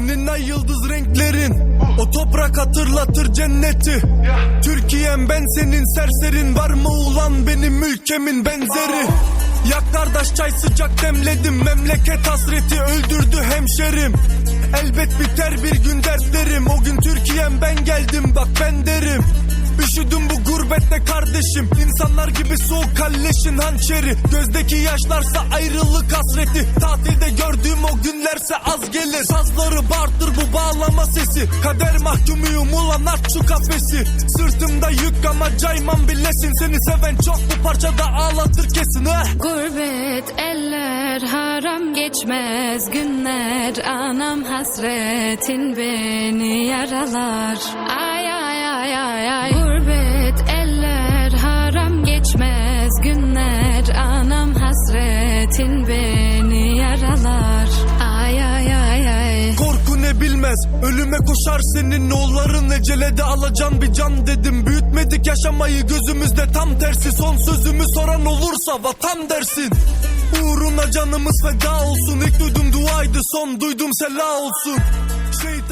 Sınırsız renklerin O toprak hatırlatır cenneti. Türkiye'm ben senin serserin Var mı ulan benim ülkemin benzeri? Yak kardeş çay sıcak demledim Memleket hasreti öldürdü hemşerim. Elbet biter bir gün dertlerim O gün Türkiye'm ben geldim bak ben derim kardeşim. İnsanlar gibi soğuk kalleşin hançeri. Gözdeki yaşlarsa ayrılık hasreti. Tatilde gördüğüm o günlerse az gelir. Sazları bağırtır bu bağlama sesi. Kader mahkumuyum ulan aç şu kafesi. Sırtımda yük ama caymam bilesin. Seni seven çok bu parçada ağlatır kesin ha Gurbet eller haram geçmez. Günler Anam hasretin beni yaralar. Ay ay günler Anam hasretin beni yaralar. Ay ay ay ay. Korku ne bilmez Ölüme koşar senin oğulların. Ecelede alacan bir can dedim Büyütmedik yaşamayı gözümüzde. Tam tersi Son sözümü soran olursa vatan dersin. Uğruna canımız feda olsun. İlk duydum duaydı son duydum sela olsun. Şehit